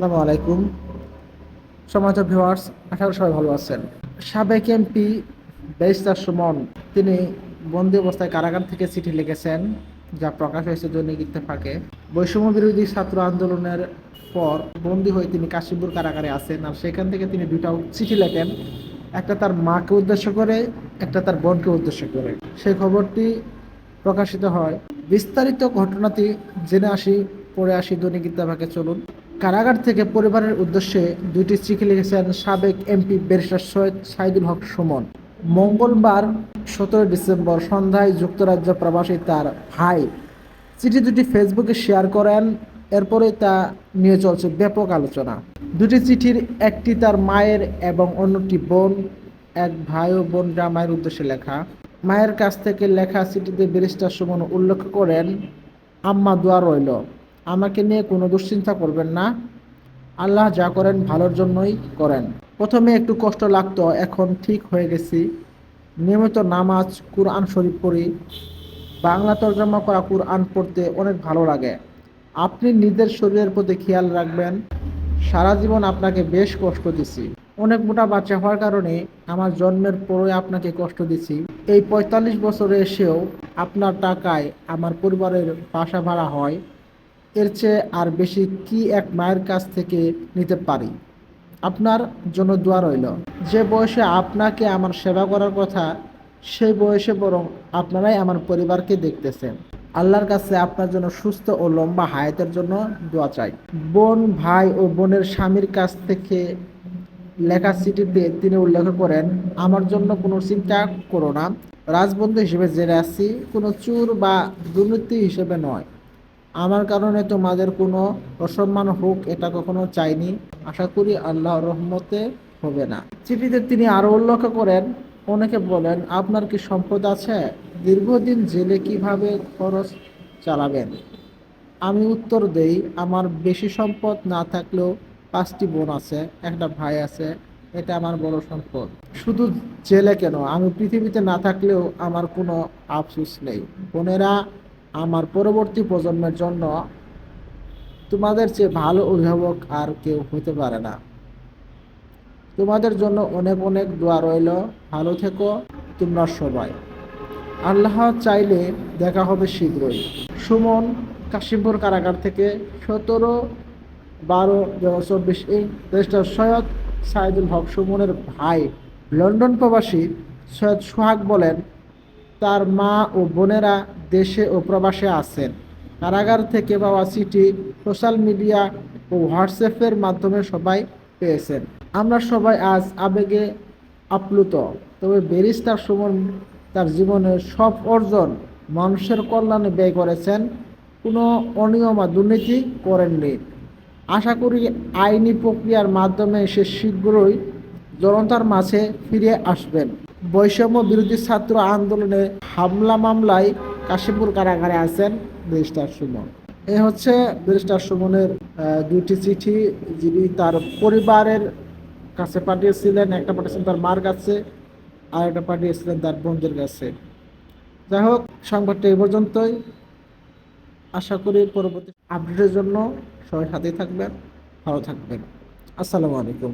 আসসালামু আলাইকুম। সম্মানিত ভিউয়ার্স, আশা করি সবাই ভালো আছেন। সাবেক এমপি ব্যারিস্টার সুমন, তিনি বন্দি অবস্থায় কারাগার থেকে চিঠি লিখেছেন, যা প্রকাশ হয়েছে দৈনিক ইত্তেফাকে। বৈষম্য বিরোধী ছাত্র আন্দোলনের পর বন্দী হয়ে তিনি কাশিমপুর কারাগারে আছেন, আর সেখান থেকে তিনি দুটা চিঠি লেখেন, একটা তার মাকে উদ্দেশ্য করে, একটা তার বোনকে উদ্দেশ্য করে। সেই খবরটি প্রকাশিত হয়। বিস্তারিত ঘটনাটি জেনে আসি, পড়ে আসি দৈনিক ইত্তেফাকে, চলুন। কারাগার থেকে পরিবারের উদ্দেশ্যে দুইটি চিঠি লিখেছেন সাবেক এমপি ব্যারিস্টার সৈয়দ সাইদুল হক সুমন। মঙ্গলবার সতেরো ডিসেম্বর সন্ধ্যায় যুক্তরাজ্য প্রবাসী তার ভাই। চিঠি দুটি ফেসবুকে শেয়ার করেন, এরপরে তা নিয়ে চলছে ব্যাপক আলোচনা। দুটি চিঠির একটি তার মায়ের এবং অন্যটি বোন, এক ভাই ও বোন জামাইয়ের উদ্দেশ্যে লেখা। মায়ের কাছ থেকে লেখা চিঠিতে ব্যারিস্টার সুমন উল্লেখ করেন, আম্মা দোয়া রইল। আমাকে নিয়ে কোনো দুশ্চিন্তা করবেন না। আল্লাহ যা করেন ভালোর জন্যই করেন। প্রথমে একটু কষ্ট লাগতো, এখন ঠিক হয়ে গেছি। নিয়মিত নামাজ, কুরআন শরীফ পড়ি। বাংলা তর্জমা করা কুরআন পড়তে অনেক ভালো লাগে। আপনি নিজের শরীরের প্রতি খেয়াল রাখবেন। সারা জীবন আপনাকে বেশ কষ্ট দিছি। অনেক মোটা বাচ্চা হওয়ার কারণে আমার জন্মের পরে আপনাকে কষ্ট দিছি। এই পঁয়তাল্লিশ বছরে এসেও আপনার টাকায় আমার পরিবারের বাসা ভাড়া হয়। এর চেয়ে আর বেশি কি এক মায়ের কাছ থেকে নিতে পারি? আপনার জন্য দোয়া রইল। যে বয়সে আপনাকে আমার সেবা করার কথা সেই বয়সে বরং আপনারাই আমার পরিবারকে দেখতেছেন। আল্লাহর কাছে আপনার জন্য সুস্থ ও লম্বা হায়াতের জন্য দোয়া চাই। বোন, ভাই ও বোনের স্বামীর কাছ থেকে লেখা চিঠিতে তিনি উল্লেখ করেন, আমার জন্য কোনো চিন্তা করো না। রাজবন্ধু হিসেবে জেনে আসছি, কোনো চুর বা দুর্নীতি হিসেবে নয়। আমার কারণে তোমাদের কোনো অসম্মান হোক, এটা কখনো চাইনি। আশা করি আল্লাহ রহমতে হবে না। চিঠিতে তিনি আরও উল্লেখ করেন, অনেকে বলেন, আপনার কি সম্পদ আছে? দীর্ঘদিন জেলে কীভাবে খরচ চালাবেন? আমি উত্তর দেই, আমার বেশি সম্পদ না থাকলেও পাঁচটি বোন আছে, একটা ভাই আছে, এটা আমার বড় সম্পদ। শুধু জেলে কেন? আমি পৃথিবীতে না থাকলেও আমার কোনো আফসোস নেই। বোনেরা আমার পরবর্তী প্রজন্মের জন্য তোমাদের চেয়ে ভালো অভিভাবক আর কেউ হতে পারে না। তোমাদের জন্য অনেক অনেক দোয়া রইল। ভালো থেকো তোমরা সবাই। আল্লাহ চাইলে দেখা হবে শীঘ্রই। সুমন কাশিমপুর কারাগার থেকে সতেরো বারো দু হাজার চব্বিশ এই দেশটার সৈয়দ সাইদুল হক সুমনের ভাই, লন্ডন প্রবাসী সৈয়দ সোহাগ বলেন তার মা ও বোনেরা দেশে ও প্রবাসে আছেন। কারাগার থেকে পাওয়া চিঠি, সোশ্যাল মিডিয়া ও হোয়াটসঅ্যাপের মাধ্যমে সবাই পেয়েছেন। আমরা সবাই আজ আবেগে আপ্লুত, তবে ব্যারিস্টার সুমন তার জীবনের সব অর্জন মানুষের কল্যাণে ব্যয় করেছেন। কোনো অনিয়ম বা দুর্নীতি করেননি। আশা করি আইনি প্রক্রিয়ার মাধ্যমে সে শীঘ্রই জনতার মাঝে ফিরে আসবেন। বৈষম্য বিরোধী ছাত্র আন্দোলনে হামলা মামলায় কাশীপুর কারাগারে আছেন ব্যারিস্টার সুমন। এ হচ্ছে ব্যারিস্টার সুমনের দুইটি চিঠি। যিনি তার পরিবারের কাছে পাঠিয়েছিলেন, একটা পাঠিয়েছিলেন তার মার কাছে, আর একটা পাঠিয়েছিলেন তার বন্ধুর কাছে। যাই হোক, সংবাদটা এই পর্যন্তই। আশা করি পরবর্তী আপডেটের জন্য সবাই সাথেই থাকবেন, ভালো থাকবেন। আসসালামু আলাইকুম।